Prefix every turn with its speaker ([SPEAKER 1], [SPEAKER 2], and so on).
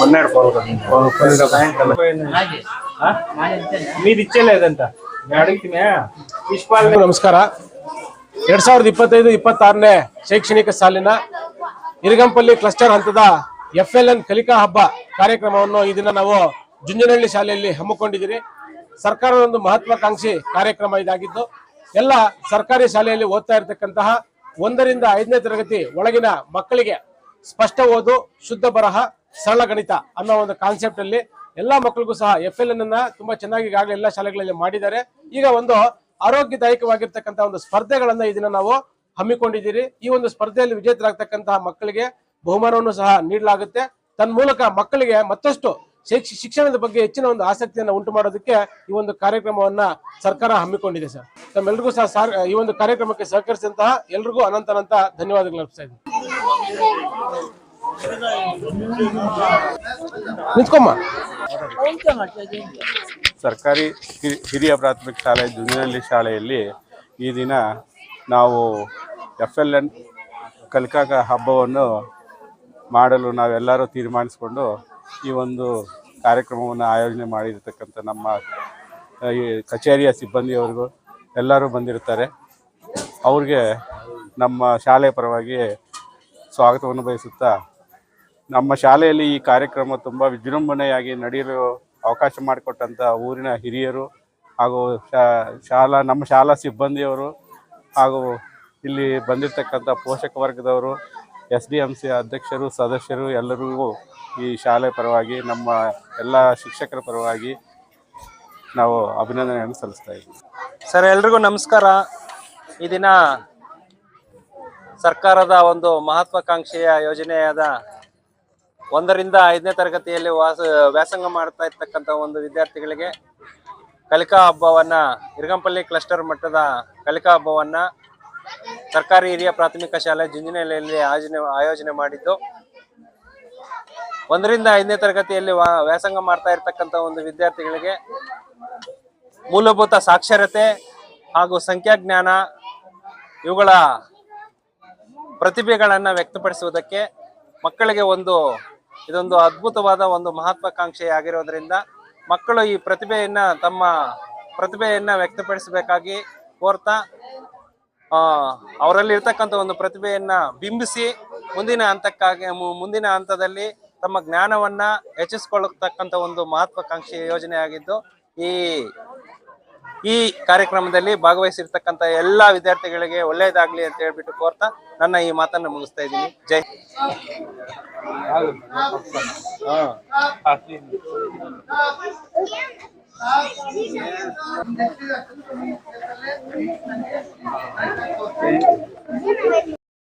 [SPEAKER 1] మన్నాడు మీది ఇచ్చేలేదంట నేను అడిగితే పుష్పాలు
[SPEAKER 2] ನಮಸ್ಕಾರ ಎರಡ್ ಸಾವಿರದ ಇಪ್ಪತ್ತೈದು ಇಪ್ಪತ್ತಾರನೇ ಶೈಕ್ಷಣಿಕ ಸಾಲಿನ ಇರಗಂಪಲ್ಲಿ ಕ್ಲಸ್ಟರ್ ಹಂತದ ಎಫ್ ಎಲ್ ಎನ್ ಕಲಿಕಾ ಹಬ್ಬ ಕಾರ್ಯಕ್ರಮವನ್ನು ಈ ದಿನ ನಾವು ಜುಂಜನಹಳ್ಳಿ ಶಾಲೆಯಲ್ಲಿ ಹಮ್ಮಿಕೊಂಡಿದ್ದೀರಿ ಸರ್ಕಾರದ ಒಂದು ಮಹತ್ವಾಕಾಂಕ್ಷಿ ಕಾರ್ಯಕ್ರಮ ಇದಾಗಿದ್ದು ಎಲ್ಲ ಸರ್ಕಾರಿ ಶಾಲೆಯಲ್ಲಿ ಓದ್ತಾ ಇರತಕ್ಕಂತಹ ಒಂದರಿಂದ ಐದನೇ ತರಗತಿ ಒಳಗಿನ ಮಕ್ಕಳಿಗೆ ಸ್ಪಷ್ಟ ಓದು, ಶುದ್ಧ ಬರಹ, ಸರಳ ಗಣಿತ ಅನ್ನೋ ಒಂದು ಕಾನ್ಸೆಪ್ಟ್ ಅಲ್ಲಿ ಎಲ್ಲಾ ಮಕ್ಕಳಿಗೂ ಸಹ ಎಫ್ ಎಲ್ ಎನ್ ಅನ್ನ ತುಂಬಾ ಚೆನ್ನಾಗಿ ಈಗಾಗಲೇ ಎಲ್ಲಾ ಶಾಲೆಗಳಲ್ಲಿ ಮಾಡಿದ್ದಾರೆ. ಈಗ ಒಂದು ಆರೋಗ್ಯದಾಯಕವಾಗಿರ್ತಕ್ಕಂತಹ ಒಂದು ಸ್ಪರ್ಧೆಗಳನ್ನ ಇದನ್ನ ದಿನ ನಾವು ಹಮ್ಮಿಕೊಂಡಿದ್ದೀರಿ. ಈ ಒಂದು ಸ್ಪರ್ಧೆಯಲ್ಲಿ ವಿಜೇತರಾಗ್ತಕ್ಕಂತಹ ಮಕ್ಕಳಿಗೆ ಬಹುಮಾನವನ್ನು ಸಹ ನೀಡಲಾಗುತ್ತೆ. ತನ್ಮೂಲಕ ಮಕ್ಕಳಿಗೆ ಮತ್ತಷ್ಟು ಶೈಕ್ಷ, ಶಿಕ್ಷಣದ ಬಗ್ಗೆ ಹೆಚ್ಚಿನ ಒಂದು ಆಸಕ್ತಿಯನ್ನು ಉಂಟು ಮಾಡೋದಕ್ಕೆ ಈ ಒಂದು ಕಾರ್ಯಕ್ರಮವನ್ನ ಸರ್ಕಾರ ಹಮ್ಮಿಕೊಂಡಿದೆ ಸರ್. ತಮ್ಮೆಲ್ಲರಿಗೂ ಸಹ ಈ ಒಂದು ಕಾರ್ಯಕ್ರಮಕ್ಕೆ ಸಹಕರಿಸಿದಂತಹ ಎಲ್ರಿಗೂ ಅನಂತ ಅನಂತ ಧನ್ಯವಾದಗಳು ಅರ್ಪಿಸ್ತಾ ಇದ್ದೀನಿ. ನಿಂತ್ಕೊಮ್ಮ
[SPEAKER 3] ಸರ್ಕಾರಿ ಹಿರಿಯ ಪ್ರಾಥಮಿಕ ಶಾಲೆ ಜುಂಜನಹಳ್ಳಿ ಶಾಲೆಯಲ್ಲಿ ಈ ದಿನ ನಾವು ಎಫ್ ಎಲ್ ಎನ್ ಕಲ್ಕಾಕ ಹಬ್ಬವನ್ನು ಮಾಡಲು ನಾವೆಲ್ಲರೂ ತೀರ್ಮಾನಿಸಿಕೊಂಡು ಈ ಒಂದು ಕಾರ್ಯಕ್ರಮವನ್ನು ಆಯೋಜನೆ ಮಾಡಿರ್ತಕ್ಕಂಥ ನಮ್ಮ ಈ ಕಚೇರಿಯ ಸಿಬ್ಬಂದಿಯವರಿಗೂ ಎಲ್ಲರೂ ಬಂದಿರ್ತಾರೆ ಅವ್ರಿಗೆ ನಮ್ಮ ಶಾಲೆ ಪರವಾಗಿ ಸ್ವಾಗತವನ್ನು ಬಯಸುತ್ತಾ ನಮ್ಮ ಶಾಲೆಯಲ್ಲಿ ಈ ಕಾರ್ಯಕ್ರಮ ತುಂಬ ವಿಜೃಂಭಣೆಯಾಗಿ ನಡೆಯಲು ಅವಕಾಶ ಮಾಡಿಕೊಟ್ಟಂಥ ಊರಿನ ಹಿರಿಯರು ಹಾಗೂ ಶಾಲಾ, ನಮ್ಮ ಶಾಲಾ ಸಿಬ್ಬಂದಿಯವರು ಹಾಗೂ ಇಲ್ಲಿ ಬಂದಿರತಕ್ಕಂಥ ಪೋಷಕ ವರ್ಗದವರು ಎಸ್ ಡಿ ಎಂ ಸಿ ಅಧ್ಯಕ್ಷರು, ಸದಸ್ಯರು ಎಲ್ಲರಿಗೂ ಈ ಶಾಲೆ ಪರವಾಗಿ, ನಮ್ಮ ಎಲ್ಲ ಶಿಕ್ಷಕರ ಪರವಾಗಿ ನಾವು ಅಭಿನಂದನೆಯನ್ನು ಸಲ್ಲಿಸ್ತಾ ಇದ್ದೀವಿ.
[SPEAKER 4] ಸರ್, ಎಲ್ರಿಗೂ ನಮಸ್ಕಾರ. ಈ ದಿನ ಸರ್ಕಾರದ ಒಂದು ಮಹತ್ವಾಕಾಂಕ್ಷೆಯ ಯೋಜನೆಯಾದ ಒಂದರಿಂದ ಐದನೇ ತರಗತಿಯಲ್ಲಿ ವಾಸ, ವ್ಯಾಸಂಗ ಮಾಡ್ತಾ ಇರ್ತಕ್ಕಂಥ ಒಂದು ವಿದ್ಯಾರ್ಥಿಗಳಿಗೆ ಕಲಿಕಾ ಹಬ್ಬವನ್ನು, ಇರಗಂಪಲ್ಲಿ ಕ್ಲಸ್ಟರ್ ಮಟ್ಟದ ಕಲಿಕಾ ಹಬ್ಬವನ್ನು ಸರ್ಕಾರಿ ಹಿರಿಯ ಪ್ರಾಥಮಿಕ ಶಾಲೆ ಜುಂಜಿನಹಳ್ಳಿಯಲ್ಲಿ ಆಯೋಜನೆ ಆಯೋಜನೆ ಮಾಡಿದ್ದು. ಒಂದರಿಂದ ಐದನೇ ತರಗತಿಯಲ್ಲಿ ವ್ಯಾಸಂಗ ಮಾಡ್ತಾ ಇರ್ತಕ್ಕಂಥ ಒಂದು ವಿದ್ಯಾರ್ಥಿಗಳಿಗೆ ಮೂಲಭೂತ ಸಾಕ್ಷರತೆ ಹಾಗೂ ಸಂಖ್ಯಾಜ್ಞಾನ ಇವುಗಳ ಪ್ರತಿಭೆಗಳನ್ನು ವ್ಯಕ್ತಪಡಿಸುವುದಕ್ಕೆ ಮಕ್ಕಳಿಗೆ ಒಂದು ಇದೊಂದು ಅದ್ಭುತವಾದ ಒಂದು ಮಹತ್ವಾಕಾಂಕ್ಷೆ ಆಗಿರೋದ್ರಿಂದ ಮಕ್ಕಳು ಈ ಪ್ರತಿಭೆಯನ್ನು ತಮ್ಮ ಪ್ರತಿಭೆಯನ್ನು ವ್ಯಕ್ತಪಡಿಸಬೇಕಾಗಿ ಕೋರ್ತಾ ಅವರಲ್ಲಿರ್ತಕ್ಕಂಥ ಒಂದು ಪ್ರತಿಭೆಯನ್ನು ಬಿಂಬಿಸಿ ಮುಂದಿನ ಹಂತಕ್ಕಾಗಿ ಮುಂದಿನ ಹಂತದಲ್ಲಿ ತಮ್ಮ ಜ್ಞಾನವನ್ನು ಹೆಚ್ಚಿಸ್ಕೊಳ್ಳತಕ್ಕಂಥ ಒಂದು ಮಹತ್ವಾಕಾಂಕ್ಷಿ ಯೋಜನೆ ಆಗಿದ್ದು ಈ ಈ ಕಾರ್ಯಕ್ರಮದಲ್ಲಿ ಭಾಗವಹಿಸಿರ್ತಕ್ಕಂಥ ಎಲ್ಲಾ ವಿದ್ಯಾರ್ಥಿಗಳಿಗೆ ಒಳ್ಳೆಯದಾಗ್ಲಿ ಅಂತ ಹೇಳ್ಬಿಟ್ಟು ಕೋರ್ತಾ ನನ್ನ ಈ ಮಾತನ್ನ ಮುಗಿಸ್ತಾ ಇದ್ದೀನಿ. ಜೈ